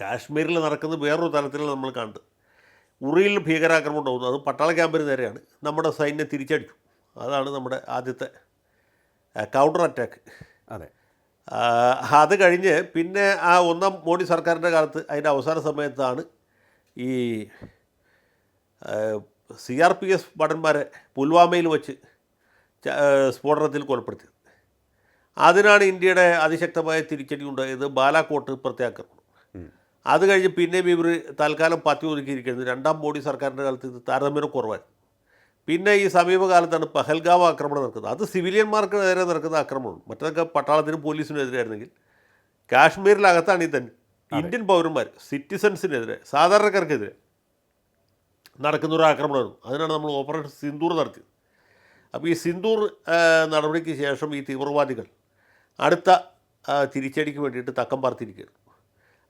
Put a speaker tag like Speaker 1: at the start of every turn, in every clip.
Speaker 1: കാശ്മീരിൽ നടക്കുന്നത് വേറൊരു തലത്തിലാണ് നമ്മൾ കണ്ടത് ഉറിയിൽ ഭീകരാക്രമണം ഉണ്ടാകുന്നു അത് പട്ടാള ക്യാമ്പിന് നേരെയാണ്. നമ്മുടെ സൈന്യം തിരിച്ചടിച്ചു. അതാണ് നമ്മുടെ ആദ്യത്തെ കൗണ്ടർ അറ്റാക്ക്
Speaker 2: അതെ.
Speaker 1: അത് കഴിഞ്ഞ് പിന്നെ ആ ഒന്നാം മോഡി സർക്കാരിന്റെ കാലത്ത് അതിന്റെ അവസാന സമയത്താണ് ഈ സി ആർ പി എസ് ഭടന്മാരെ പുൽവാമയിൽ വെച്ച് സ്ഫോടനത്തിൽ കൊലപ്പെടുത്തിയത്. അതിനാണ് ഇന്ത്യയുടെ അതിശക്തമായ തിരിച്ചടി ഉണ്ടായത് ബാലാക്കോട്ട് പ്രത്യാക്രമണം. അത് കഴിഞ്ഞ് പിന്നെയും ഇവർ തൽക്കാലം പത്തി ഒതുക്കിയിരിക്കുന്നത് രണ്ടാം മോഡി സർക്കാരിന്റെ കാലത്ത് ഇത് താരതമ്യം കുറവായിരുന്നു പിന്നെ ഈ സമീപകാലത്താണ് പഹൽഗാവ് ആക്രമണം നടക്കുന്നത്. അത് സിവിലിയന്മാർക്ക് നേരെ നടക്കുന്ന ആക്രമണമാണ്. മറ്റൊക്കെ പട്ടാളത്തിനും പോലീസിനും എതിരായിരുന്നെങ്കിൽ കാശ്മീരിലകത്താണെങ്കിൽ തന്നെ ഇന്ത്യൻ പൗരന്മാർ സിറ്റിസൺസിനെതിരെ സാധാരണക്കാർക്കെതിരെ നടക്കുന്ന ഒരു ആക്രമണമാണ്. അതിനാണ് നമ്മൾ ഓപ്പറേഷൻ സിന്ദൂർ നടത്തിയത്. അപ്പോൾ ഈ സിന്ദൂർ നടപടിക്ക് ശേഷം ഈ തീവ്രവാദികൾ അടുത്ത തിരിച്ചടിക്ക് വേണ്ടിയിട്ട് തക്കം പാർത്തിരിക്കുകയാണ്.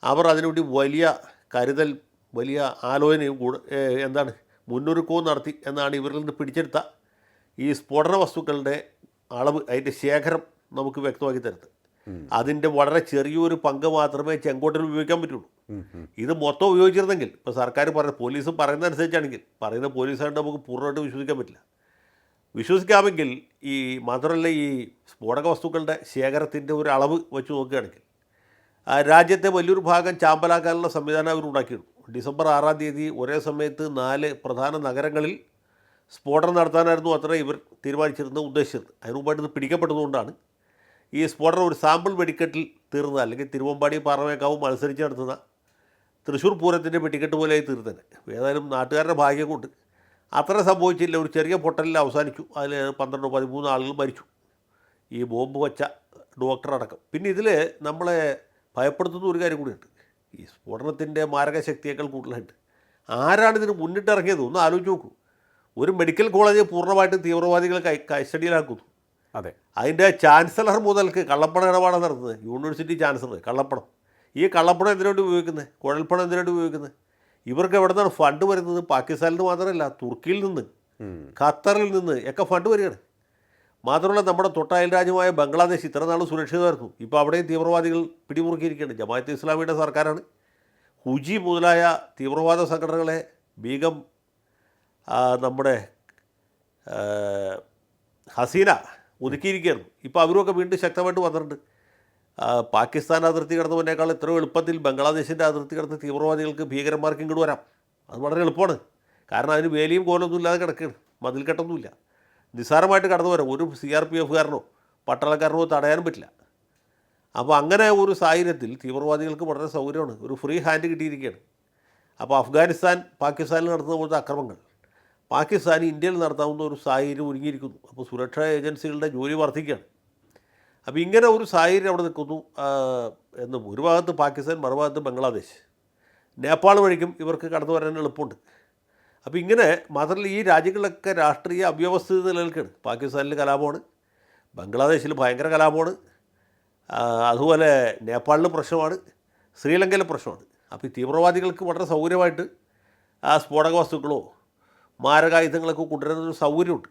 Speaker 1: അവർ അതിനുവേണ്ടി വലിയ കരുതൽ വലിയ ആലോചനയും കൂടെ എന്താണ് മുന്നൊരുക്കവും നടത്തി എന്നാണ് ഇവരിൽ നിന്ന് പിടിച്ചെടുത്ത ഈ സ്ഫോടന വസ്തുക്കളുടെ അളവ് അതിന്റെ ശേഖരം നമുക്ക് വ്യക്തമാക്കി തരുന്നത്. അതിന്റെ വളരെ ചെറിയൊരു പങ്ക് മാത്രമേ ചെങ്കോട്ടിൽ ഉപയോഗിക്കാൻ പറ്റുള്ളൂ. ഇത് മൊത്തം ഉപയോഗിച്ചിരുന്നെങ്കിൽ ഇപ്പോൾ സർക്കാർ പറയുന്ന പോലീസും പറയുന്ന അനുസരിച്ചാണെങ്കിൽ പറയുന്ന പോലീസായിട്ട് നമുക്ക് പൂർണമായിട്ട് വിശ്വസിക്കാൻ പറ്റില്ല. വിശ്വസിക്കാമെങ്കിൽ ഈ മാത്രമല്ല ഈ സ്ഫോടക വസ്തുക്കളുടെ ശേഖരത്തിന്റെ ഒരു അളവ് വെച്ച് നോക്കുകയാണെങ്കിൽ രാജ്യത്തെ വലിയൊരു ഭാഗം ചാമ്പലാക്കാനുള്ള സംവിധാനം അവർ ഉണ്ടാക്കിയിരുന്നു ഡിസംബർ ആറാം തീയതി ഒരേ സമയത്ത് നാല് പ്രധാന നഗരങ്ങളിൽ സ്ഫോടനം നടത്താനായിരുന്നു അത്ര ഇവർ തീരുമാനിച്ചിരുന്നത് ഉദ്ദേശിച്ചത്. അതിന് മുമ്പായിട്ട് ഇത് പിടിക്കപ്പെട്ടതുകൊണ്ടാണ് ഈ സ്ഫോടനം ഒരു സാമ്പിൾ വെടിക്കെട്ടിൽ തീർന്നത്. അല്ലെങ്കിൽ തിരുവമ്പാടി പാറമേക്കാവും മത്സരിച്ച് നടത്തുന്ന തൃശ്ശൂർ പൂരത്തിന്റെ വെടിക്കെട്ട് പോലെയായി തീർന്നത്. ഏതായാലും നാട്ടുകാരുടെ ഭാഗ്യം കൊണ്ട് അത്ര സംഭവിച്ചില്ല. ഒരു ചെറിയ പൊട്ടലിൽ അവസാനിച്ചു. അതിൽ പന്ത്രണ്ട് പതിമൂന്ന് ആളുകൾ മരിച്ചു. ഈ ബോംബ് വച്ച ഡോക്ടർ അടക്കം. പിന്നെ ഇതിൽ നമ്മളെ ഭയപ്പെടുത്തുന്ന ഒരു കാര്യം കൂടിയുണ്ട്. ഈ സ്ഫോടനത്തിന്റെ മാരകശക്തിയേക്കാൾ കൂടുതലായിട്ട്. ആരാണ് ഇതിന് മുന്നിട്ടിറങ്ങിയത്? ഒന്ന് ആലോചിച്ച് നോക്കൂ. ഒരു മെഡിക്കൽ കോളേജ് പൂർണമായിട്ടും തീവ്രവാദികൾ കൈ കസ്റ്റഡിയിലാക്കുന്നു.
Speaker 2: അതെ.
Speaker 1: അതിന്റെ ചാൻസലർ മുതൽക്ക് കള്ളപ്പണ ഇടപാടാണ് നടത്തുന്നത് യൂണിവേഴ്സിറ്റി ചാൻസലർ കള്ളപ്പണം. ഈ കള്ളപ്പണം എന്തിനുവേണ്ടി ഉപയോഗിക്കുന്നത്? കുഴൽപ്പണം എന്തിനുവേണ്ടി ഉപയോഗിക്കുന്നത്? ഇവർക്ക് എവിടെ നിന്നാണ് ഫണ്ട് വരുന്നത്? പാകിസ്ഥാനിൽ നിന്ന് മാത്രമല്ല തുർക്കിയിൽ നിന്ന് ഖത്തറിൽ നിന്ന് ഒക്കെ ഫണ്ട് വരികയാണ്. മാത്രമല്ല നമ്മുടെ തൊട്ടയൽ രാജ്യമായ ബംഗ്ലാദേശ് ഇത്ര നാൾ സുരക്ഷിതമായിരുന്നു. ഇപ്പോൾ അവിടെയും തീവ്രവാദികൾ പിടിമുറുക്കിയിരിക്കുകയാണ്. ജമാഅത്ത് ഇസ്ലാമിയുടെ സർക്കാരാണ്. ഹുജി മുതലായ തീവ്രവാദ സംഘടനകളെ ബീഗം നമ്മുടെ ഹസീന ഒതുക്കിയിരിക്കുകയായിരുന്നു ഇപ്പോൾ അവരുമൊക്കെ വീണ്ടും ശക്തമായിട്ട് വന്നിട്ടുണ്ട്. പാകിസ്ഥാൻ അതിർത്തി കടന്നതിനേക്കാൾ എത്രയോ എളുപ്പത്തിൽ ബംഗ്ലാദേശിന്റെ അതിർത്തി കടന്ന് തീവ്രവാദികൾക്ക് ഭീകരന്മാർക്ക് ഇങ്ങോട്ട് വരാം. അത് വളരെ എളുപ്പമാണ്. കാരണം അതിന് വേലിയും കോലൊന്നും ഇല്ലാതെ കിടക്കുകയാണ്. മതിൽക്കെട്ടൊന്നുമില്ല. നിസ്സാരമായിട്ട് കടന്നു വരാം ഒരു സി ആർ പി എഫുകാരനോ പട്ടാളക്കാരനോ തടയാനും പറ്റില്ല. അപ്പോൾ അങ്ങനെ ഒരു സാഹചര്യത്തിൽ തീവ്രവാദികൾക്ക് വളരെ സൗകര്യമാണ്. ഒരു ഫ്രീ ഹാൻഡ് കിട്ടിയിരിക്കുകയാണ്. അപ്പോൾ അഫ്ഗാനിസ്ഥാൻ പാകിസ്ഥാനിൽ നടത്തുന്ന പോലത്തെ അക്രമങ്ങൾ പാകിസ്ഥാൻ ഇന്ത്യയിൽ നടത്താവുന്ന ഒരു സാഹചര്യം ഒരുങ്ങിയിരിക്കുന്നു. അപ്പോൾ സുരക്ഷാ ഏജൻസികളുടെ ജോലി വർദ്ധിക്കുകയാണ്. അപ്പോൾ ഇങ്ങനെ ഒരു സാഹചര്യം അവിടെ നിൽക്കുന്നു. എന്നും ഒരു ഭാഗത്ത് പാകിസ്ഥാൻ മറുഭാഗത്ത് ബംഗ്ലാദേശ്. നേപ്പാൾ വഴിക്കും ഇവർക്ക് കടന്നു വരാൻ എളുപ്പമുണ്ട്. അപ്പോൾ ഇങ്ങനെ മാത്രമല്ല ഈ രാജ്യങ്ങളിലൊക്കെ രാഷ്ട്രീയ അവ്യവസ്ഥിതി നിലനിൽക്കുകയാണ്. പാകിസ്ഥാനിൽ കലാപമാണ് ബംഗ്ലാദേശിൽ ഭയങ്കര കലാപമാണ് അതുപോലെ നേപ്പാളിൽ പ്രശ്നമാണ് ശ്രീലങ്കയിൽ പ്രശ്നമാണ്. അപ്പോൾ ഈ തീവ്രവാദികൾക്ക് വളരെ സൗകര്യമായിട്ട് ആ സ്ഫോടക വസ്തുക്കളോ മാരകായുധങ്ങളൊക്കെ കൊണ്ടുവരുന്നൊരു സൗകര്യമുണ്ട്.